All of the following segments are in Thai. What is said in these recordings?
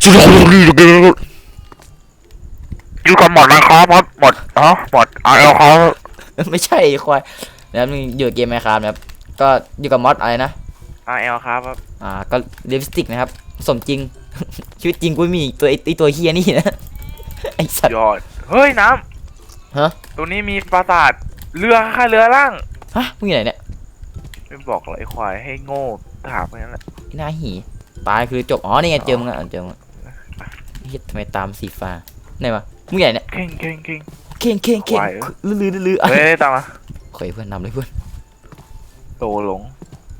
อยู่กับหมดนะครับครับหมดอ๋อหมดอ่าเอาเขาไม่ใช่ไอ้ควายนะครับมึงอยู่กับเกมไหมครับนะครับ ก็อยู่กับมอดอะไรนะอ่าเอลครับครับอ่าก็ลิปสติกนะครับ สมจริง ชีวิตจริงกูไม่มีตัวไอ้ไอตัวเฮียนี่นะไอสัตว์ ยอด เฮ้ยน้ฮะำตรงนี้มีปราสาทเรือค่ะเรือล่างฮะมึงอยู่ไหนเนี่ยไม่บอกเลยไอ้ควายให้โง่ถามไปนั่นแหละไอ้หน้าหี ตายคือจบ อ๋อ นี่ไงเจอมึงอะเจอมึงอะเฮียทำไมตามสีฟ้าไหนวะมึงอยู่ไหนเนี่ยเข่งเข่งเข่งเข่งเข่งเข่งควายเอ้ยลือลือลือลืออะเฮ้ยตามมาโอยเพื่อนนำเลยเพื่อนโตหลง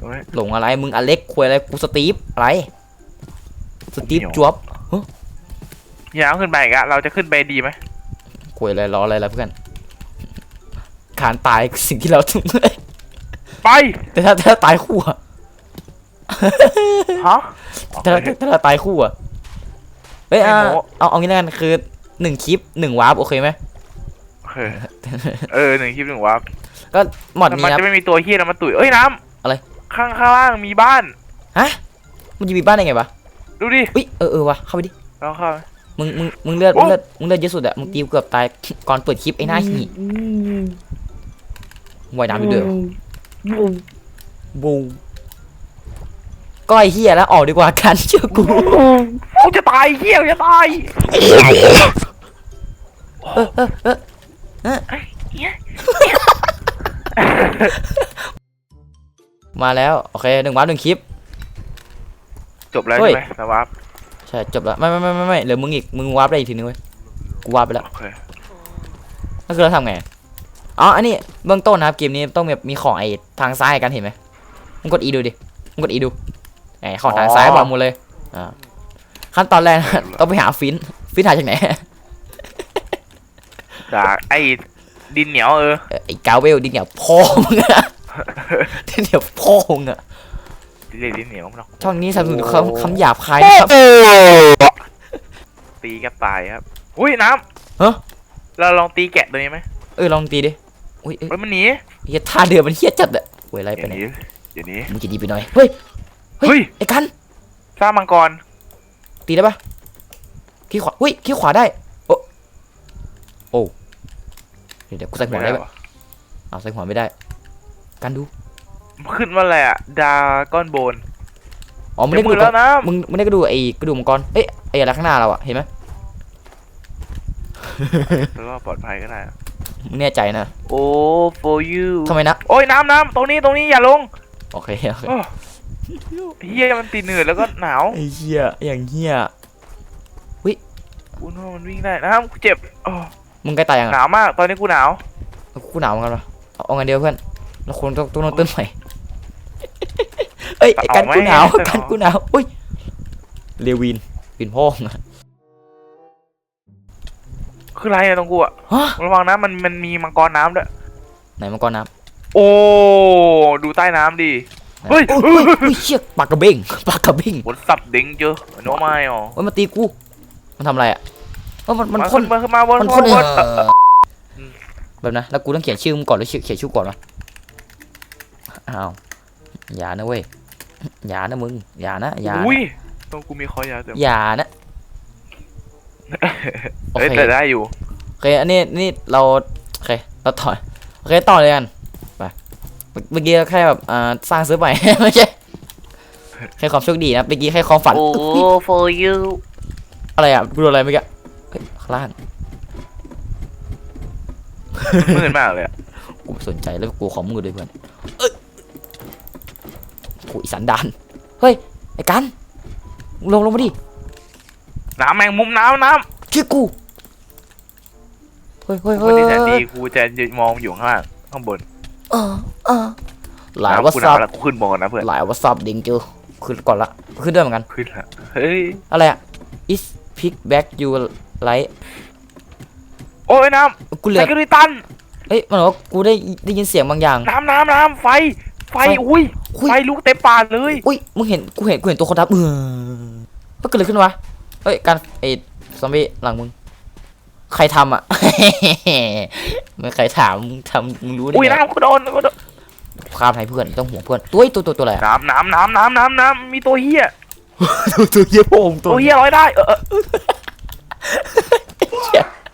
เฮ้ยหลงอะไร มึงอเล็กคุยอะไร กูสตีฟอะไร สตีฟเหนียวจวบยาวขึ้นไปอีกอะเราจะขึ้นไปดีไหมคุยอะไรล้ออะไรแล้วเพื่อนขานตายคือสิ่งที่เราต้องไป แต่ถ้าถ้าตายคู่อะ ฮะถ้าถ้าถ้าเราตายคู่อะเฮ้ยอะไม่โม้เอาเอางี้แล้วกันคือหนึ่งคลิปหนึ่งวาร์ปโอเคไหมโอเคเออหนึ่งคลิปหนึ่งวับก็หมอดแต่นี้มันนะจะไม่มีตัวเฮียแล้วมาตุ๋ยเอ้ยน้ำอะไรข้างข้างล่างมีบ้านมันจะมีบ้านได้ไงวะดูดิอุ้ยเออเออวะเข้าไปดิเราเข้าไปมึงมึงมึงเลือดโอ้มึงเลือดมึงเลือดเยอะสุดอะมึงตีกูเกือบตายก่อนเปิดคลิปไอ้หน้าหีว่ายน้ำอยู่เด้อบู ก็ไอ้เฮียแล้วออกดีกว่ากันเชื่อกูกูจะตายเฮียกูจะตายเออเออเออเออมาแล้วโอเคหนึ่งวาร์ปหนึ่งคลิป จบแล้วเฮ้ใช่ยไหมสวับใช่จบแล้วไม่ไม่ไม่ไม่ไม่เหลือมึงอีกมึงวาร์ปได้อีกทีนึงเว้ยกูวาร์ปไปแล้วโอเคก็คือเราทำไงอ๋ออันนี้เบื้องต้นนะครับเกมนี้ต้องแบบมีของไอ้ทางซ้ายกันเห็นไหมมึงกดอีดูดิมึงกดอีดู ไอ้ของทางซ้ายบอกหมดเลยอ่าขั้นตอนแรกนะต้องไปหาฟินฟินหาจากไหนด่าไอ้ดินเหนียวเออเอ่อไอ้กาเวลดินเหนียวพ่อมึงอะดินเหนียวพ่อมึงอะเรียกดินเหนียวมันหรอกช่องนี้สนับสนุนคำคำหยาบคายนะครับตีกับตายครับอุ้ยน้ฮะำเราลองตีแกะตัวนี้ไหมเออลองตีดิอุ้ยเอ้ยเฮ้ยมันหนีเฮียท่าเดือมันเฮียจัดอะเว้ยอะไรอไปย่าไหนหนีอย่าหนีมึงจะดีไปหน่อยเฮ้ย เฮ้ย ไอ้กันสร้างมังกร ตีได้ปะขี้ขวาอุ้ยขี้ขวาได้ โอ้โอ้เดี๋ยวเดี๋ยวกูใส่หัวได้ปะวะเอาใส่หัวไม่ได้ กันดูขึ้นมาอะไรอะดาก้อนโบนอ๋อมึงได้จะกมืระอดูกแล้วนะมึงมึงได้กระดูกไอ้กระดูกมังกรเอ้ยไอ้อะไรข้างหน้าเราอะเห็นไหมแล้วก็ปลอดภัยก็ได้นะมึงแน่ใจนะโอ้ for you ทำไมนะ โอ้ยน้ำน้ำตรงนี้ตรงนี้อย่าลง โอเคโอเคโอ้ เฮียมันตีเหนื่อยแล้วก็หนาวไอ้เหี้ยอย่างเหี้ยกูนึกว่ามันวิ่งได้น้ำกูเจ็บโอ้มึงใกล้ตายยังหอะนาวมาก ตอนนี้กูหนาว กูหนาวเหมือนกันวะเอาเอาไงเดียวเพื่อนเราควรต้องต้องนอนต้นใหม่เอ้ยไอ้กันกูหนาวกันกูหนาวอุ้ยเรวินวินพ่องอะคืออะไรอะตรงกูอะฮะระวังนะมันมันมีมังกรน้ำด้วยไหนมังกรน้ำโอ้ดูใต้น้ำดิไหน เฮ้ย โอ้เฮ้ยเฮ้ยเชี่ยปากกระเบงปากกระเบงบนสับเด้งเจอโนไม่อ๋อเฮ้ยมาตีกูมันทำอะไรอะเออมันมันมาพ่นขึ้นมาขึ้นมาบนมันบพ่นนเอบนอแบบนะแล้วกูต้องเขียนชื่อมึงก่อนหรือเขียนชื่อก่อนวะอ้าวอย่านะเว้ยอย่านะมึงอย่านะอย่านะอุ้ยตรงกูมีคอยาวเต็มอย่านะโอเฮ้ยเคแต่ได้อยู่โอเคอันนี้นี่เราโอเคเราต่อโอเคต่อเลยกันไป เมื่อเมื่อกี้เราแค่แบบอ่าสร้างซื้อใหม่ ไม่ใช่แค่ความโชคดีนะเมื่อกี้แค่ความฝันโอ้ for you อะไรอะกูโดนอะไรเมื่อกี้เฮ้ยข้างล่างมืดมากเลยอะกูไม่สนใจแล้วกูของมือด้วยเพื่อนเอ้ยโอ้ยสันดานเฮ้ยไอ้กันลงลงมาดิน้ำแมงมุมน้ำน้ช่วยกูเฮ้ยเฮ้ยำเฮ้วันยนี้แทนดีกูจะมองอยู่ข้างล่างข้างบน เออเออหลายน้ำวักูหสันาวบแล้วกูขึ้นบนก่อนนะเพื่อนหลายวัสับดิงจูขึ้นก่อนละขึ้นด้วยเหมือนกันขึ้นละเฮ้ยอะไรอะ is pick back you like โอ้ยน้กูำเหลืไซอคิริตันเอ้ยมันบอกว่ากูได้ได้ยินเสียงบางอย่าง น้ำน้ำน้ำไฟ ไฟไฟอุ้ยอุ้ยไฟลุกเต็มป่าเลยอุ้ยมึงเห็นกูเห็นกูเห็นตัวคนทับเออมันเกิดอะไรขึ้นวะเฮ้ยการไอ้ซอมบี้หลังมึงใครทำอะไม่ใครถามมึงทำมึงรู้ได้อุ้ยไงน้ำกูโดนกูโดน ข้ามให้เพื่อนต้องห่วงเพื่อนตัวไอ้ตัวตัวตัวอะไรอะ น้ำน้ำน้ำน้ำน้ำน้ำมีตัวเฮียตัวตัวเหี้ยโป่งตัวโอ้ยเฮียร้อยได้เออเออ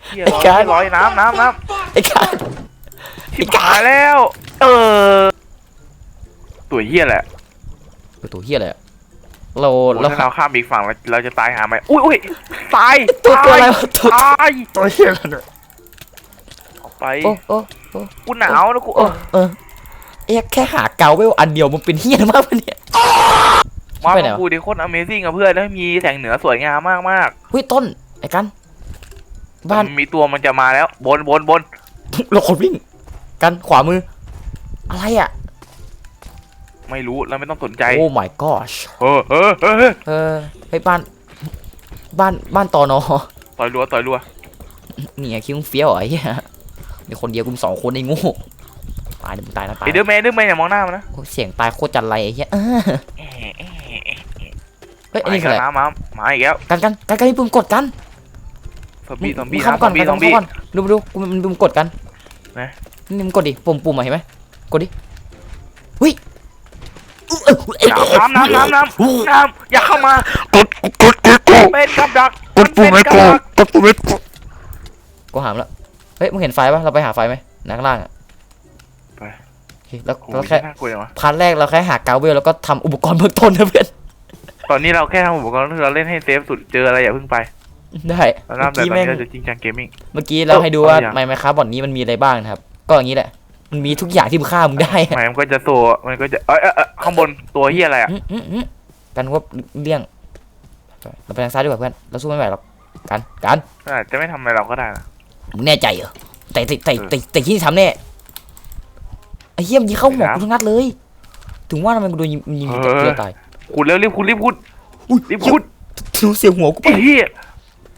เฮียร้อยการร้อยน้ำน้ำน้ไอ้การำชิบหายแล้ว เออตัวเฮียแหละตัวเหี้ยอะไรอะเราโอ้เราถ้าเราข้ามอีกฝั่งเราเราจะตายหาไหมอุ้ยอุ้ยตายตัวตัวอะไรตายวะตัวตายตัวเหี้ยอะไรเนี่ยออกไปโอ้โอ้โอ้กูหนาวนะกูเออเออ เอ๊ะแค่หาเกาเวลอันเดียวมันเป็นเหี้ยมากปะเนี่ยมาไปไหนวะ กูดิโคตร Amazing อะเพื่อนแล้วมีแสงเหนือสวยงามมากมากเฮ้ยต้นไอ้กัน ๆบ้าน มันมีตัวมันจะมาแล้ว บนบนบนเราคนวิ่ง กันขวามือ อะไรอะ ไม่รู้แล้วไม่ต้องสนใจ โอ้ my gosh เออเออเออเออเออเฮ้ยบ้าน บ้านบ้านตอนอ ต่อยรัวต่อยรัวนี่ไงคิดว่าเฟี้ยวเหรอไอ้เหี้ยมีคนเดียวกุมงสองคนไอ้โงู ตายเดี๋ยวมึงตายนะตายไอเดอร์แมนเดอร์แมนอย่ามองหน้ามันนะโอ้ยเสียงตายโคตรจันไรไอ้เหี้ยเออเฮ้ยอันไอ้นี้คืออะไรน้ำมามาอีกแล้วกันกันกันกันนี่ปุ่มกดกันซอมบี้ซอมมึบี้งเข้านะก่ซออนมบี้กันซอมบี้เข้าก่อนดูดูกูมันปุ่มกดกันไหนนี่มึงกดดิปุ่มปุ่มอะเห็นไหมกดดิเฮ้ยน้ำน้ำน้ำน้ำน้ำน้ำอย่าเข้ามากดกดกดกดเป็นกับดักกดปุ่มเป็ไม่นกับกดัดกดปุ่มไม่กดกูหามแล้วเฮ้ยมึงเห็นไฟปะเราไปหาไฟไหมนักล่างอะโอ เคแล้วโอ้เรายแค่น่ากลัวจังวะพาร์ทแรกเราแค่หากาเวลแล้วก็ทำอุปกรณ์เบื้องต้นนะเพื่อน ตอนนี้เราแค่ทำอุปกรณ์เราเล่นให้เซฟสุดเจออะไรอย่าเพิ่งไปได้แล้วเมื่น้ำอแต่ตกี้อนแม่งนี้เราจะจริงจังเกมมิ่ง เมื่อกี้เราให้ดูว่าเอาอย่างไมค์ไมค์ครับบอดนี้มันมีอะไรบ้างนะครับ ก็อย่างนี้แหละ มันมีทุกอย่างที่มึงฆ่ามึงได้อะหมายมันก็จะโซมันก็จะเอ้ยเอ้ยเอ้ยข้างบนตัวเฮียอะไรอะอืมอืมอืมกันว่าเลี่ยงเราไปทางซ้ายดีกว่าเพื่อนเราสู้ไม่ไหวหรอกกันกันอาจจะไม่ทำอะไรเราก็ได้นะมึงแน่ใจเหรอแต่แต่แต่แต่แต่ที่ทำแน่ไอ้ เหี้ยมนยิงเข้าหัวกูทั้งนัดเลย ถึงว่าทำไมกูโดนยิงยิงจากเพื่อตายคุณเร็วรีบคุณรีบคุณอุ้ยรีบคุณดูเสียงหัวกูไปไอ้เฮีย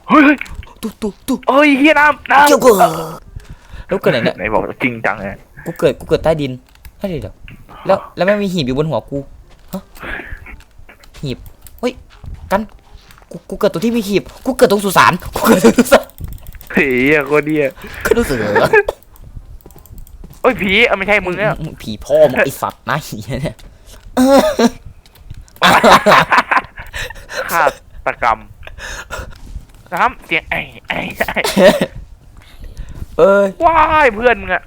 เฮ้ยเฮ้ยตุ๊ตุ๊ตุ๊เอ้ยเฮียน้ำน้ำเจ้าเกิดแล้วเกิดไหนเนี่ยไหนบอกจริงจังไงกูเกิดกูเกิดใต้ดินใช่เดี๋ยวแล้วแล้วไม่มีหีบอยู่บนหัวกูฮะหีบเฮ้ยกันกูกูเกิดตรงที่มีหีบกูเกิดตรงสุสานกูเกิดตรงสุสานเฮียโคตรเดียก็รู้สึกเหรอ เอ้ยผีเอ้าไม่ใช่มึงเนี่ยมึงผีพ่อมึงไอสัตว์หน้าหีเนี่ยฆาตกรรมน้ำเสียงไอ้ไอ้ไอ้เอ้ยว้ายเพื่อนมึงอะ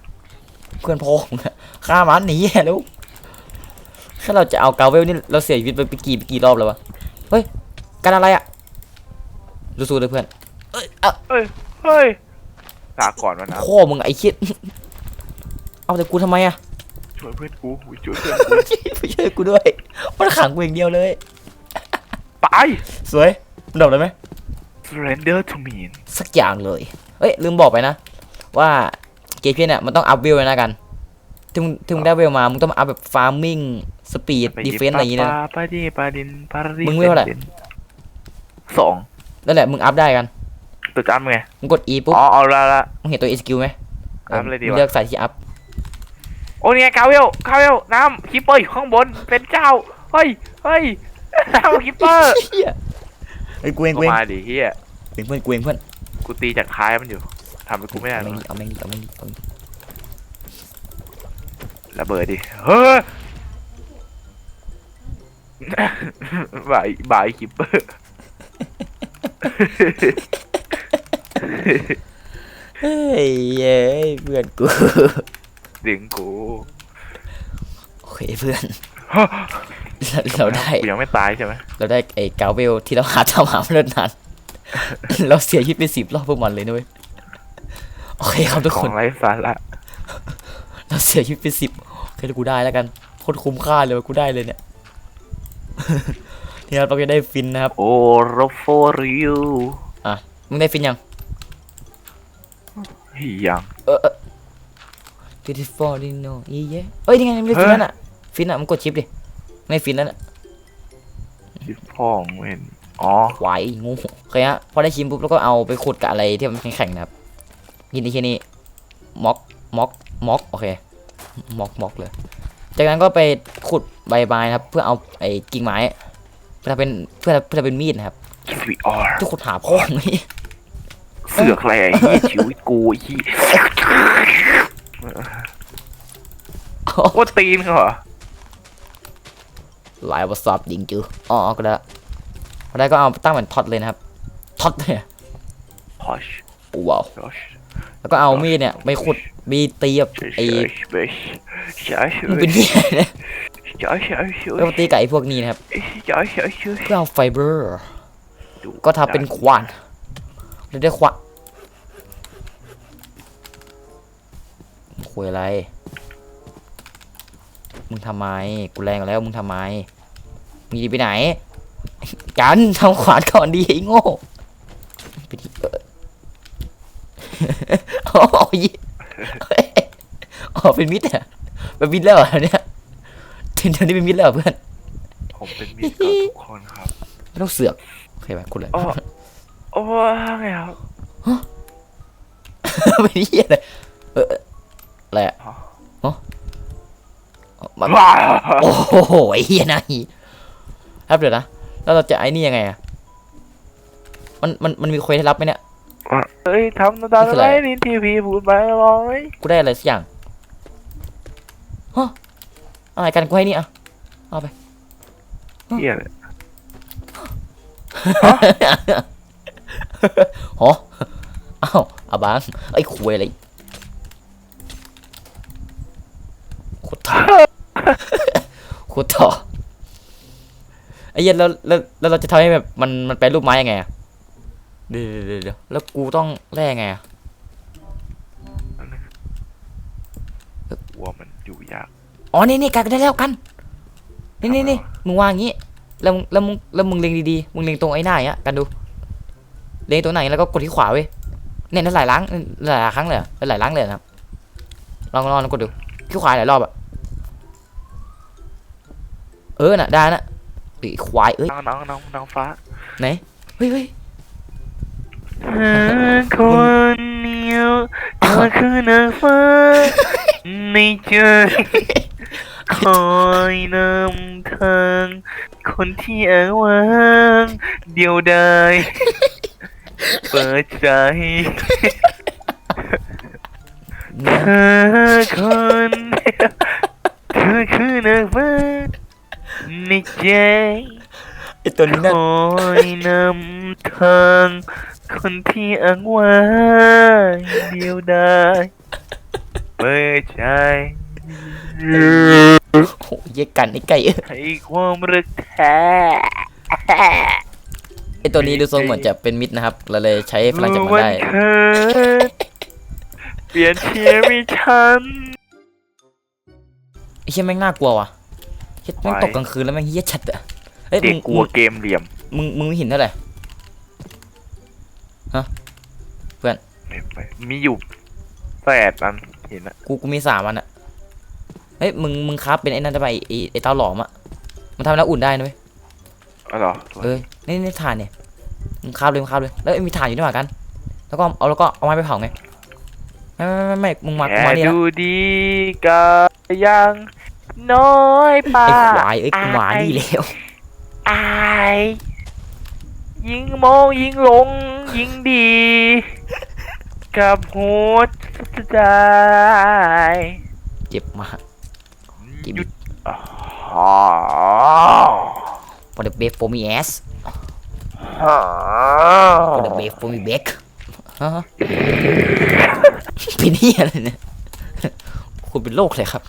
เพื่อนพ่อมึงอะฆ่ามันหนีแล้วถ้าเราจะเอาเกาเวลนี่เราเสียชีวิตไปไปกี่ไปกี่รอบแล้ววะเฮ้ยกันอะไรอะสู้ๆเลยเพื่อนเอ้ยเอาเฮ้ยเฮ้ยลาก่อนวะนะพ่อมึงไอ้คิด เอาแต่กูทำไมอะช่วยเพื่อนกูช่วยเพื่อนกูไม่ช่วยกูด้วยมันขังกูอย่างเดียวเลยตายสวยมันดอกเลยไหม surrender to me สักอย่างเลยเอ้ยลืมบอกไปนะ ว่าเกมเพียเนี่ยมันต้องอัพเวลเลยนะกันถึงถึงได้เวลมา มึงต้องมาอัพแบบฟาร์มิ n งสปีดดีเฟนต์อะไรอย่างงี้นะปาปาดีปาดินปารีมึงเวลเท่าไหร่สองนั่นแหละมึงอัพได้กันตัวจ้ำไงมึงกด E ปุ๊บอ๋อเอาละละมึงเห็นตัว E สกิลไหมอัพเลยดีมึงวะเลือกใส่ที่อัพ โอ้เนี่ยคาเวลคาเวลน้ำคิปเปอร์อยู่ข้างบนเป็นเจ้าเฮ้ยเฮ้ยน้ำคิปเปอร์เฮ้ยกูเองก็กูเองมาดิเฮียเพื่อนกูเองเพื่อนกูตีจากท้ายมันอยู่ทำให้กูไม่ได้เอาหรแม่องดิเอาแม่งดิเอาแม่งดิเอาแม่งดิระเบิดดิเฮ้ยบ่ายบ่ายคิปเปอร์เฮ้ยเย้ยเพื่อนกู ดึงกูโอเคเพื่อน เราเราได้ กูยังไม่ตายใช่ไหมเราได้ไอ้กาเวลที่เราหาทำหามาเนิ่นนานเราเสียชีวิตไปสิบรอบพวกมันเลยนะเว้ย โอเคครับทุกขคอน งไร้สาระเราเสียชีวิตไปสิบโอเคกูได้แล้วกันโคตรคุ้มค่าเลยว่ะกูได้เลยเนี่ย นี่ครับเราจะได้ฟินนะครับ โอ้โรโฟริวมึงได้ฟินยัง เฮียยัง เออเออ beautiful dino อีเย้เอ้ยนี่ไงไม่ได้ฟินนั่นอะฟินอะมึงกดชิปดิ ไม่ฟินนั่นอะที่พ่อมึงเห็นอ๋อควายงูโอเคฮะพอได้ชิมปุ๊บแล้วก็เอาไปขุดกับอะไรที่มันแข็งๆนะครับยินดีแค่นี้ม็อกม็อกม็อกโอเคม็อกม็อกเลย จากนั้นก็ไปขุดใบไม้นะครับ เพื่อเอาไอ้กิ่งไม้เพื่อทำเป็นเพื่อเพื่อทำเป็นมีดนะครับคิวิออร์จะขุดหาพ่อมึงนี่เสือกอะไรไอ้เฮียชีวิตกูไอ้ เฮียว่าตีนเขาเหรอหลายวัสอบดิงจืออ๋อก็ได้พอได้ก็เอาตั้งเหมือนท็อตเลยนะครับท็อตเลยพอชว้าวพอชแล้วก็เอามีดเนี่ยไปขุดบีตีกับไอ้ใช่ใช่มึงเป็นเหี้ยเนี่ยใช่ใช่ใช่เพื่อมาตีกับไอ้พวกนี้นะครับใช่ใช่ใช่เพื่อเอาไฟเบอร์ ก็ทำเป็นขวานแล้วได้ขวาน คุยอะไร มึงทำไม กูแรงแล้วมึงทำไม มึงจะไปไหน กันทำขวานก่อนดีไอ้โง่ไปดิเออโอ้ยอ๋อเป็นมิดอะเป็นมิดแล้วเหรอเนี่ยถึงตอนนี้เป็นมิดแล้วเหรอเพื่อน ผมเป็นมิตรกับทุกคนครับ ไม่ต้องเสือกโอเคไหมคุณเลยโอ้โอ้ไงครับเป็นเหี้ยเลยเอออะ ไรอะฮะฮะมาว้าโอ้โหไอ้เหี้ยนะฮีครับเดี๋ยวนะ แล้วเราจะไอ้นี่ยังไงอะมัน มัน มันมีเควสให้รับไหมเนี่ย เฮ้ยทำตามอะไรนี่ทีพีพูดไปร้อยกูได้อะไรสักอย่างฮะอะไรกันกูให้นี่อะเอาไปเฮียเลยหออ้าวอาบังไอ้ควยอะไรโคตรท่อ โคตรท่อไอ้เหี้ย็นแล้วแล้วแล้วเราจะทำให้แบบมันมันเป็นรูปไม้ยังไงอะเดี๋ยวเดี๋ยวเดี๋ยวแล้วกูต้องแร่ไงอะวัวมันอยู่ยากอ๋อนี่นี่กันได้แล้วกันนี่นี่นี่มึงวางอย่างงี้แล้วมึงแล้วมึงแล้วมึงเล็งดีๆมึงเล็งตรงไอ้หน้าอย่างเงี้ยกันดูเล็งตรงไหนแล้วก็กดที่ขวาเว้ยเนี่ยนั่นหลายล้างหลายครั้งเลยเหรอหลายล้างเลยนะครับลองลองลองกดดูที่ขวาหลายรอบอะ เออน่ะได้นะไอ้ควายเอ้ยน้องน้องน้องน้องฟ้าไหนเฮ้ยเฮ้ยคนเดียวเธอคือนางฟ้าในใจคอยนำทางคนที่อ้างว้างเดียวดายเปิดใจเธอคนเดียวเธอคือนางฟ้า ในใจไอ้ตัวนี้คน่ะอยนำทาง คนที่อ้างว้างเดียวดายเปิดใจโอ้โหเหี้ยกันไอ้ไก่เอ้ยให้ความรักแท้ ไอ้ตัวนี้ดูทรงเหมือนจะเป็นมิดนะครับเราเลยใช้พลังจากมันวัได้เกิดเปลี่ยนเชียร์ไม่ทันไอ้เหี้ยแม่งน่ากลัวว่ะ เหี้ยแม่งไว้ตกกลางคืนแล้วแม่งเหี้ยชัดอะเอ้ยเด็มึกงกลัวเกมเหลี่ยม มึงมึงไม่เห็นเท่าไหร่ไม่ไม่มีอยู่แปดอันเห็นนะกูกูมีสามอันอะเฮ้ยมึงมึงครับเป็นไอ้นั่นได้ปะไอ้ไอ้ไอ้เตาหลอมอะมันทำแล้วอุ่นได้นะเว้ยอ๋อเหรอเออนี่นี่ถ่านเนี่ยมึงคาบเลยมึงคาบเลยแล้วเอ้ยมีถ่านอยู่ด้วยเหมือนกัน แล้วก็เอาแล้วก็เอาไม้ไปเผาไงไม่ไม่ไม่ไม่มึงมากูแค่มานี่แล้วดูดีกับยัง น้อยไปไอ้ควายเอ้ยกูมานี่แล้วอายยิงมองยิงหลง ยิงดี กับหัวใจเจ็บมากเจ็บหยุดอ๋อ for the best for me ass อ๋อ for the best for me back ฮะเป็นเหี้ยอะไรเนี่ยคุณเป็นโรคเลยครับ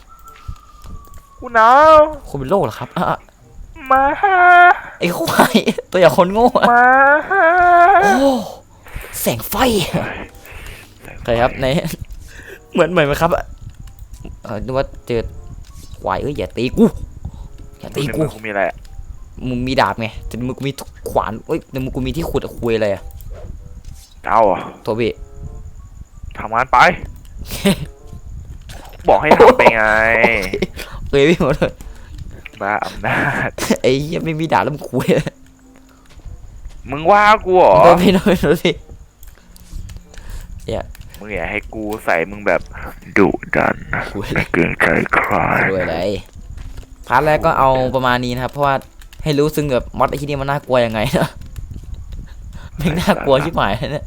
กูหนาวคุณเป็นโรคเหรอครับอะอะมาไอ้ควายตัวอย่างคนโง่อะมาโอ้แสงไฟใครครับในเหมือนเหมือนไหมครับอะเออนึกว่าเจอควายเอ้ยอย่าตีกูอย่าตีกูกูมีอะไรอะมึงมีดาบไงแต่มึงกูมีขวานเอ้ยแต่มึงกูมีที่ขุดอะคุยอะไรอะเอาเหรอตัวเบทำงานไป บอกให้ทำไปไงเอ้ ยพี่หมดเลยบ้าอำนาจ ไอ้เหี้ยไม่มีดาบแล้วมึงคุยเลยมึงว่ากูเหรอตัวพี่ตัวพี่ตัวพี่มึงอย่าให้กูใส่มึงแบบดุดันคุยเลไม่ยเกรงใจใครคุยอะไรพาร์ทแรกก็เอาประมาณนี้นะครับ เพราะว่าให้รู้ซึ้งแบบมอดไอ้ที่นี่มันน่ากลัวยังไงนะแม่งน่ากลัวชิบหายเลยเนี่ย